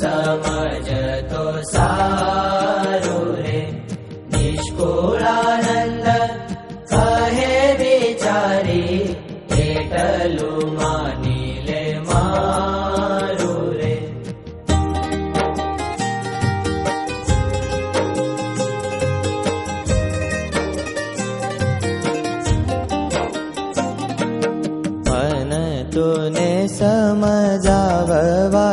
समज तु सारो कहे विचारे हे मानिले मानि रे। मन तु ने समज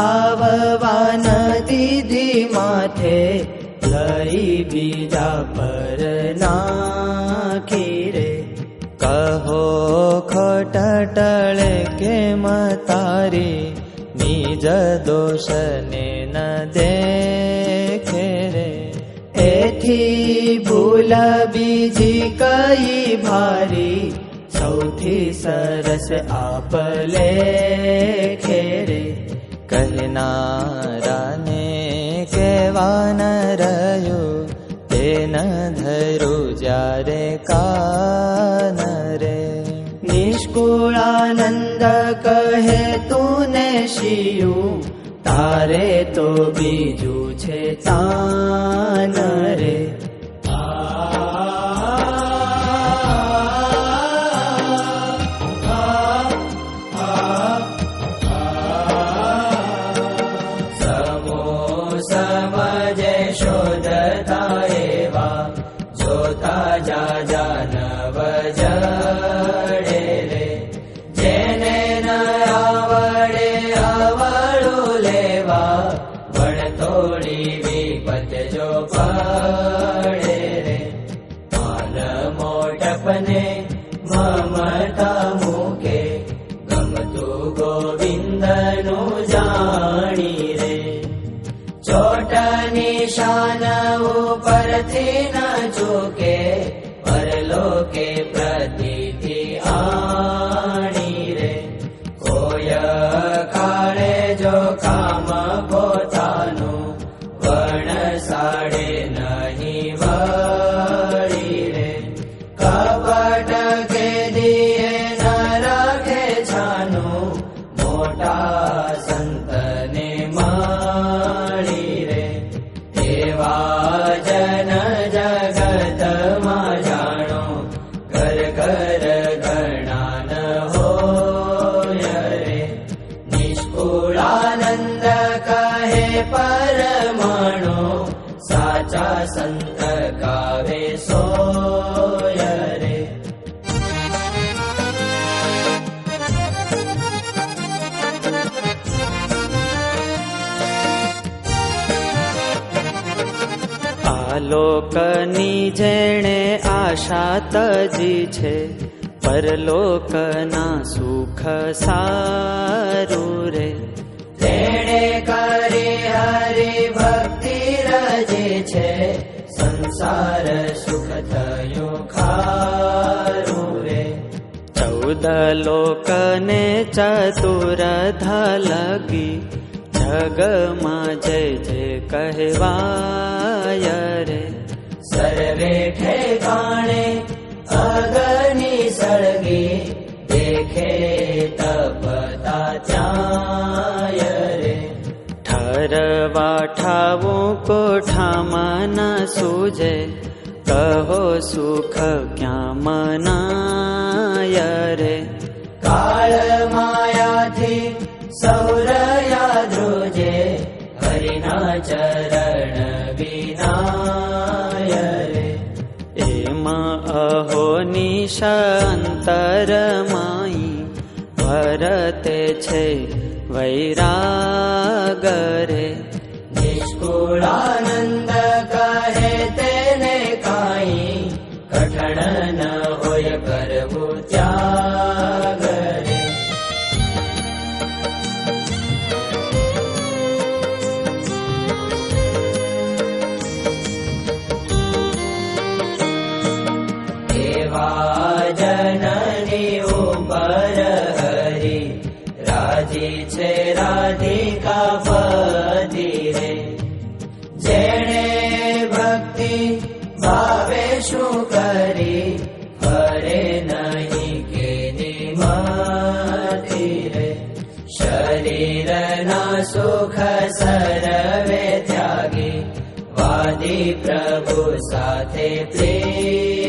आववा दी दी मा बीजा कोटल के मे निज दोष ने न देखेरे ए भूल बीजी कई भारी सौथी सरस आपले खेरे। धरु का कान रे निष्कुळानन्द कहे तूने शियु तारे तो बीजु छे तान रे सपने ममता मोके गमतु गोविन्दनो जाणि रे। चोट निशान परथे न चोके આલોકની જેણે આશા તજી છે પરલોકના સુખ સારું રે તેણે કરી હરિ ભક્તિ રજે છે સંસાર સુખ થયો ખારું રે ચૌદ ચૌદ લોકને ચતુર લગી जगमा जय जय कहवाय रे। सर्वे ठेकाणे अगनि सर्गे देखे तपता चाय रे। ठरवा ठावो कोठामा न सूजे कहो सुख क्या मनाय रे। काल माया थी सौर अहो एमाहो निशरमाय परत छे निष्कुलानन्द जन देव पर हरि। राजे च राधिका पीरे जने भक्ति भाव शरीरना सुख शरवे त्यागे। वादे प्रभु साथे प्रेम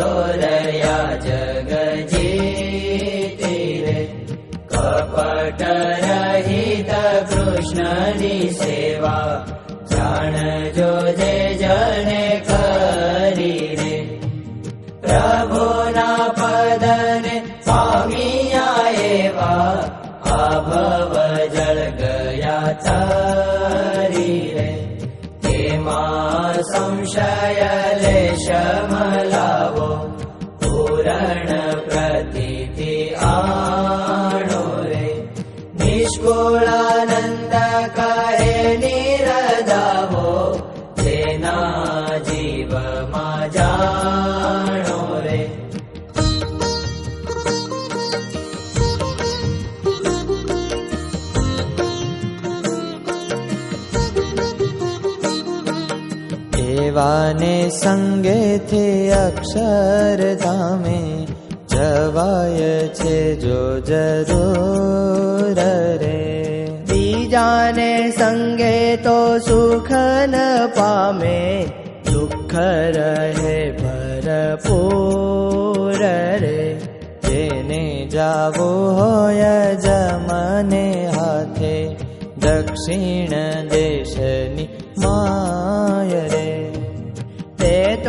ोदया जगजे ते कपटर हित कृष्ण जि सेवा चरणजो जय जन करीरे। प्रभो नापद स्वामीया एव जल गया तारी रे ते मा संशय जय सङ्गे थे अक्षर जामे जवायछे जो जोररे बीजा सङ्गे तु सुख न पामे सुखर हे भर पोर जने जो होय जने हाथे दक्षिण देशनि मायरे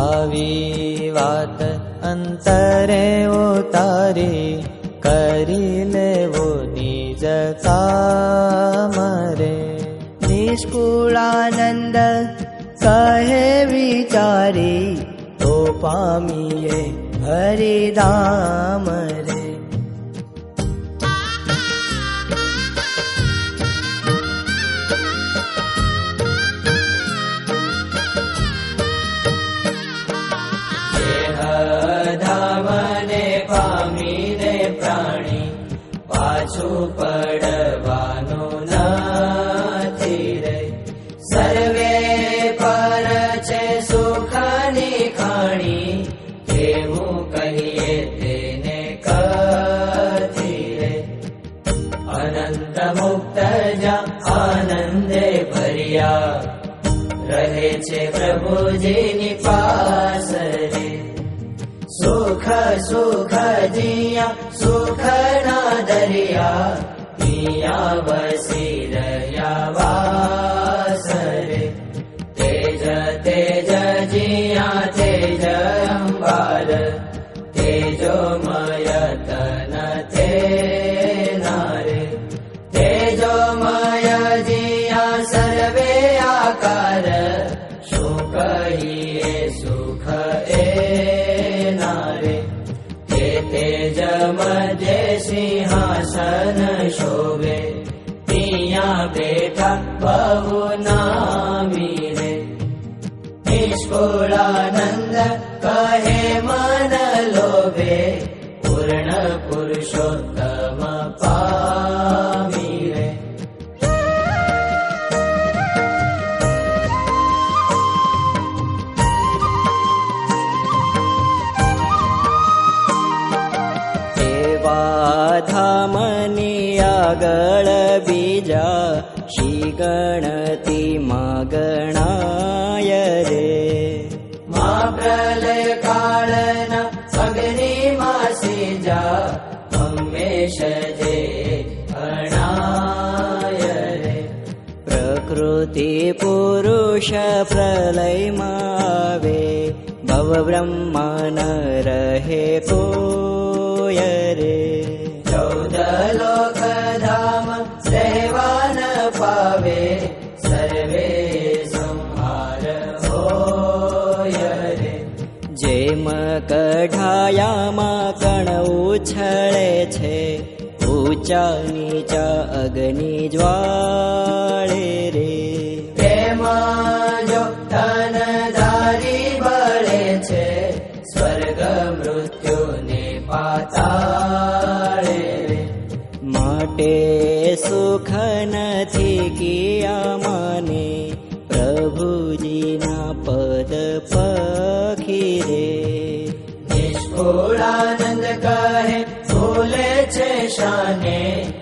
આવી વાત અંતરે ઉતારી કરી લેવો નિજ કામ રે નિષ્કુળાનંદ કહે વિચારી તો પામીએ હરિધામ રે પામીને પ્રાણી પાછું પડવાનું નથી રે સર્વે પર છે સુખની ખાણી કેવું કહીએ તેને કથી રે અનંત મુક્ત જા આનંદે ભર્યા રહે છે પ્રભુજીની પાસ રે सुख सुख जिया सुख नादर्याया वसि दर्यारे तेज तेज जिया तेज अम्बाल तेजो मयतन तेज भाशन शोभे ति याते थप्पो निष्कुलानन्द कहे मन मनलोभे पूर्णपुरुषोत्तम गळ बीजा श्रीगणति मा गणाय रे मा प्रलय कालन अग्नि गणाय रे। प्रकृति पुरुष प्रलय मावे भव ब्रह्म न रहे पूयरे रे। चौदलोक કઢાયામાં કણ ઉછળે છે ઊંચા નીચા અગ્નિ જ્વાળે भोलानंद कहे? भोले छे शाने।